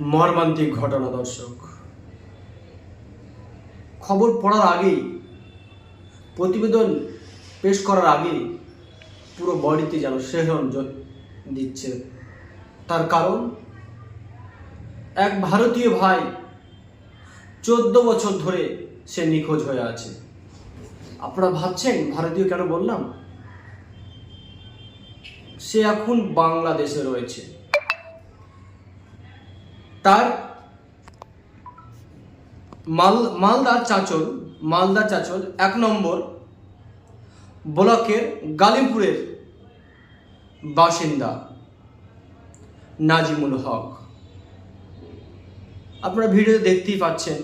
মর্মান্তিক ঘটনা, দর্শক। খবর পড়ার আগেই, প্রতিবেদন পেশ করার আগেই পুরো বডিতে যেন জ- দিচ্ছে। তার কারণ, এক ভারতীয় ভাই চোদ্দ বছর ধরে সে নিখোঁজ হয়ে আছে। আপনারা ভাবছেন, ভারতীয় কেন বললাম? সে এখন বাংলাদেশে রয়েছে। তার মাল, মালদার চাচল, মালদার চাঁচল, এক নম্বর ব্লকের গালিমপুরের বাসিন্দা নাজিমুল হক। আপনারা ভিডিওতে দেখতেই পাচ্ছেন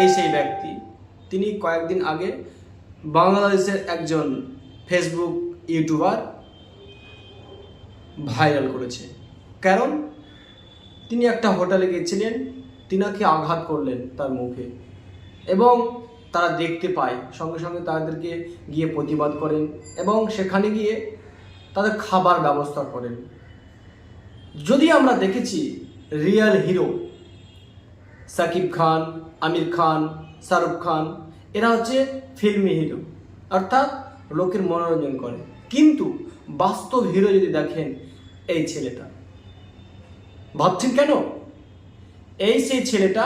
এই সেই ব্যক্তি। তিনি কয়েকদিন আগে বাংলাদেশের একজন ফেসবুক ইউটিউবার ভাইরাল করেছে। কারণ তিনি একটা হোটেলে গিয়েছিলেন, তিনাকে আঘাত করলেন তার মুখে এবং তারা দেখতে পায়। সঙ্গে সঙ্গে তাদেরকে গিয়ে প্রতিবাদ করেন এবং সেখানে গিয়ে তাদের খাবার ব্যবস্থা করেন। যদি আমরা দেখেছি রিয়েল হিরো সাকিব খান, আমির খান, শাহরুখ খান, এরা হচ্ছে ফিল্মি হিরো অর্থাৎ লোকের মনোরঞ্জন করে। কিন্তু বাস্তব হিরো যদি দেখেন, এই ছেলেটা। ভাবছেন কেন? এই সেই ছেলেটা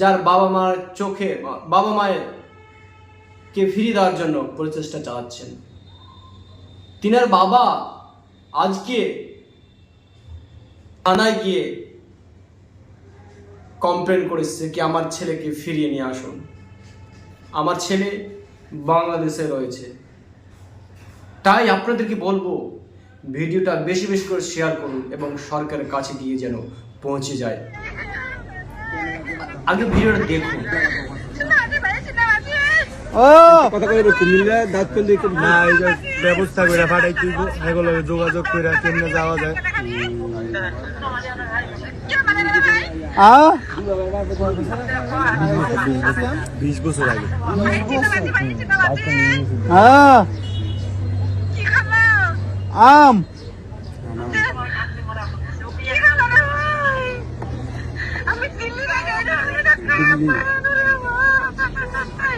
যার বাবা মার চোখে, বাবা মায়ের কে ফিরিয়ে দেওয়ার জন্য প্রচেষ্টা চালাচ্ছেন। তিনার বাবা আজকে থানায় গিয়ে কমপ্লেন করেছে কি, আমার ছেলেকে ফিরিয়ে নিয়ে আসুন। আমার ছেলে বাংলাদেশে রয়েছে। তাই আপনাদেরকে বলব ভিডিওটা বেশি বেশি করে শেয়ার করুন এবং সরকারের কাছে গিয়ে যেন পৌঁছে যায়। আগে ভিডিওটা দেখুন। কথা কইলো কুমিল্লা দাঁত পেলে একটু না এই যে ব্যবস্থা তুই এগুলো যোগাযোগ করে কেমনে যাওয়া যায়? বিশ বছর আগে। আম।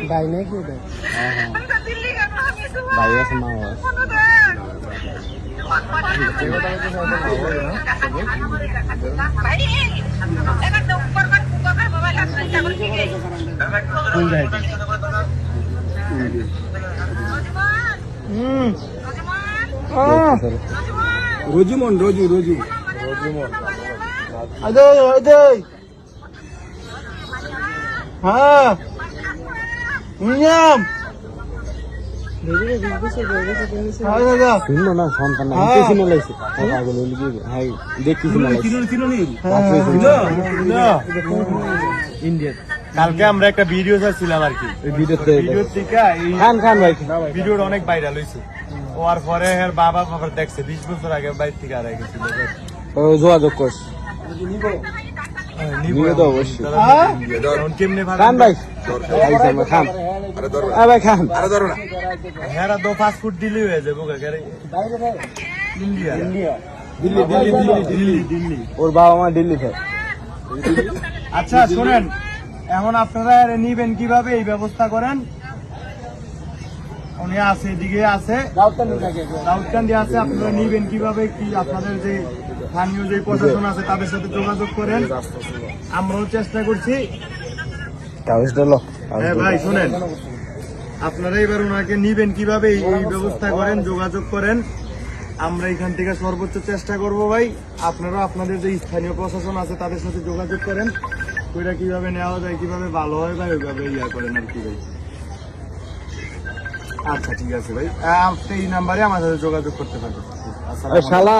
ভাই কি দেয় ভাই আছে মা হুম। রজুমন রজু রজু আদে আদে হ্যাঁ নিয়াম দাদা শুনলো না সন্তান। আমি শুনে লাইছি পাগল হইলি কি হাই দেখি শুনে লাইছি চিনো চিনো নি ইন্ডিয়া কালকে আমরা একটা ভিডিও চাচ্ছিলাম আর কি ভিডিও থেকে খান খান ভাই ভিডিওটা অনেক ভাইরাল হয়েছে হওয়ার পরে এর বাবা বাবা দেখছে বিশ বছর আগে বাইর থেকে আর গেছিল ও যোগাযোগ করছ। নিবে তো অবশ্যই। হ্যাঁ? কেমনে খান ভাই। খাইছে আমরা খান। আ ভাই খান। হ্যাঁ তো ফাস্ট ফুড দিল্লি হয়ে যাব কাকারে ইন্ডিয়া। দিল্লি দিল্লি দিল্লি দিল্লি। দিল্লি। ওর বাবা মা দিল্লি থাকে আচ্ছা শোনেন এখন আপনারা নিবেন কীভাবে? এই ব্যবস্থা করেন। উনি আছে এদিকে আছে। আছে আপনারা নিবেন কীভাবে কি আপনাদের যে স্থানীয় যে প্রশাসন আছে তাদের সাথে যোগাযোগ করেন। আমরাও চেষ্টা করছি। হ্যাঁ ভাই শুনেন। আপনারা এবার ওনাকে নিবেন কীভাবে এই এই ব্যবস্থা করেন যোগাযোগ করেন। আমরা এখান থেকে সর্বোচ্চ চেষ্টা করব ভাই। আপনারা আপনাদের যে স্থানীয় প্রশাসন আছে তাদের সাথে যোগাযোগ করেন। ওইটা কীভাবে নেওয়া যায় কীভাবে ভালো হয় ভাই ওইভাবে ইয়া করেন আর কি ভাই। আচ্ছা ঠিক আছে ভাই। আপনি এই নাম্বারে আমার সাথে যোগাযোগ করতে পারবেন। শালা।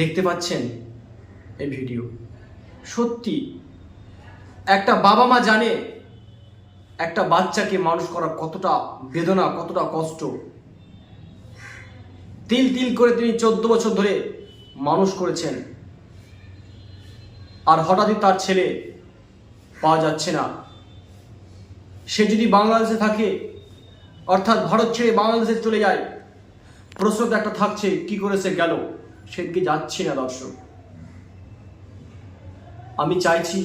দেখতে পাচ্ছেন এই ভিডিও। সত্যি একটা বাবা মা জানে একটা বাচ্চাকে মানুষ করা কতটা বেদনা, কতটা কষ্ট। তিল তিল করে তিনি চোদ্দ বছর ধরে মানুষ করেছেন। আর হঠাৎই তার ছেলে পাওয়া যাচ্ছে না। সে যদি বাংলাদেশে থাকে, অর্থাৎ ভারত ছেড়ে বাংলাদেশে চলে যায় প্রশ্ন একটা থাকছে, কি করে সে গেল সেদিকে যাচ্ছি না, দর্শক? আমি চাইছি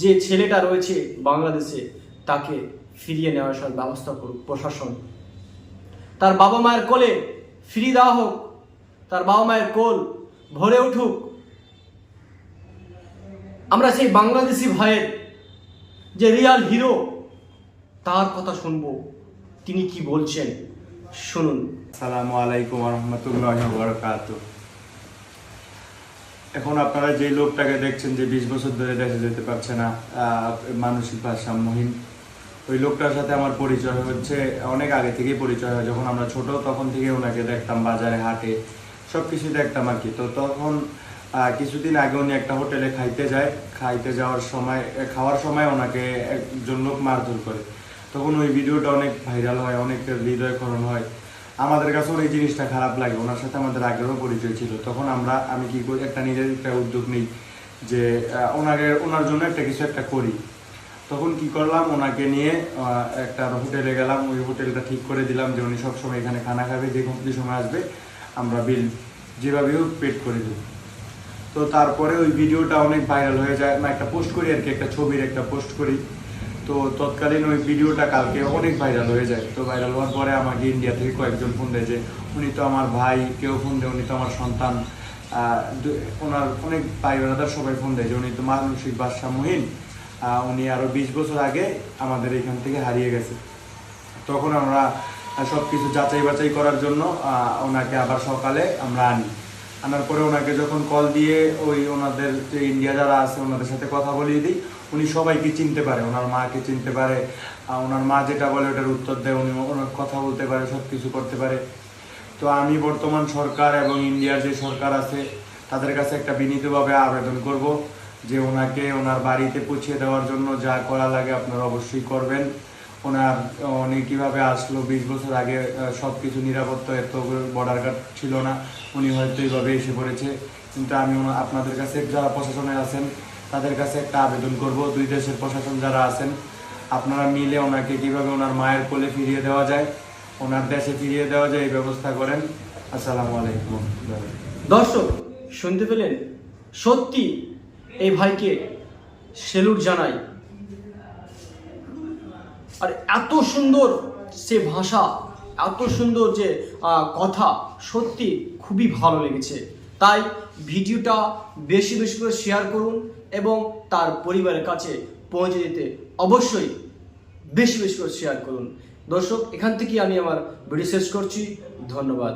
যে ছেলেটা রয়েছে বাংলাদেশে তাকে ফিরিয়ে নেওয়ার সব ব্যবস্থা করুক, প্রশাসন। তার বাবা মায়ের কোলে ফিরিয়ে দেওয়া হোক, তার বাবা মায়ের কোল ভরে উঠুক। আমরা সেই বাংলাদেশি ভাইয়ের যে রিয়াল হিরো, তার কথা শুনব। তিনি কি বলছেন? শুনুন। আসসালামু আলাইকুম রহমতুল্লাহ বরকাত এখন আপনারা যে লোকটাকে দেখছেন যে বিশ বছর ধরে দেশে যেতে পারছে না মানসিক ভারসাম্যহীন ওই লোকটার সাথে আমার পরিচয় হচ্ছে, অনেক আগে থেকেই পরিচয় হয়। যখন আমরা ছোট, তখন থেকে ওনাকে দেখতাম বাজারে, হাটে সব কিছু দেখতাম আর কি। তো তখন কিছুদিন আগে উনি একটা হোটেলে খাইতে যায়। খাইতে যাওয়ার সময় খাওয়ার সময় ওনাকে একজন লোক মারধর করে। তখন ওই ভিডিওটা অনেক ভাইরাল হয়, অনেক হৃদয়করণ হয়। আমাদের কাছেও এই জিনিসটা খারাপ লাগে। ওনার সাথে আমাদের আগেরও পরিচয় ছিল। তখন আমরা, আমি কি করি, একটা নিজের একটা উদ্যোগ নিই যে ওনাকে, ওনার জন্য একটা কিছু একটা করি। তখন কি করলাম, ওনাকে নিয়ে একটা হোটেলে গেলাম। ওই হোটেলটা ঠিক করে দিলাম যে উনি সবসময় এখানে খানা খাবে, যে কোনো সময় আসবে, আমরা বিল যেভাবে হোক পেড করে দেবো। তো তারপরে ওই ভিডিওটা অনেক ভাইরাল হয়ে যায়। না, একটা পোস্ট করি আর কি, একটা ছবির একটা পোস্ট করি। তো তৎকালীন ওই ভিডিওটা কালকে অনেক ভাইরাল হয়ে যায়। তো ভাইরাল হওয়ার পরে আমাকে ইন্ডিয়া থেকে কয়েকজন ফোন দেয় যে, উনি তো আমার ভাই, কেউ ফোন দেয়, উনি তো আমার সন্তান। ওনার অনেক ভাই বোনাদার সবাই ফোন দেয় যে, উনি তো মানসিক ভারসাম্যহীন। উনি আরও বিশ বছর আগে আমাদের এখান থেকে হারিয়ে গেছে। তখন আমরা সব কিছু যাচাই বাছাই করার জন্য ওনাকে আবার সকালে আমরা আনি। আনার পরে ওনাকে যখন কল দিয়ে ওই ওনাদের যে ইন্ডিয়া যারা আছে, ওনাদের সাথে কথা বলিয়ে দিই, উনি সবাইকে চিনতে পারে, ওনার মাকে চিনতে পারে ওনার মা যেটা বলে ওটার উত্তর দেয়, উনি ওনার কথা বলতে পারে সব কিছু করতে পারে। তো আমি বর্তমান সরকার এবং ইন্ডিয়ার যে সরকার আছে, তাদের কাছে একটা বিনীতভাবে আবেদন করব। যে ওনাকে ওনার বাড়িতে পৌঁছে দেওয়ার জন্য যা করা লাগে আপনারা অবশ্যই করবেন। ওনার, উনি কীভাবে আসলো, বিশ বছর আগে সব কিছু নিরাপত্তা এত বর্ডার গার্ড ছিল না, উনি হয়তো এইভাবে এসে পড়েছে। কিন্তু আমি আপনাদের কাছে, যারা প্রশাসনে আছেন, তাদের কাছে একটা আবেদন করব। দুই দেশের প্রশাসন যারা আছেন, আপনারা মিলে ওনাকে কীভাবে ওনার মায়ের কোলে ফিরিয়ে দেওয়া যায়, ওনার দেশে ফিরিয়ে দেওয়া যায়, এই ব্যবস্থা করেন। আসসালামু আলাইকুম। দর্শক, শুনতে পেলেন সত্যি এই ভাইকে সেলুট জানাই। আর এত সুন্দর সে ভাষা, এত সুন্দর যে কথা সত্যি খুবই ভালো লেগেছে। তাই ভিডিওটা বেশি বেশি করে শেয়ার করুন এবং তার পরিবারের কাছে পৌঁছে যেতে অবশ্যই বেশি বেশি করে শেয়ার করুন। দর্শক, এখান থেকে আমি আমার ভিডিও শেষ করছি। ধন্যবাদ।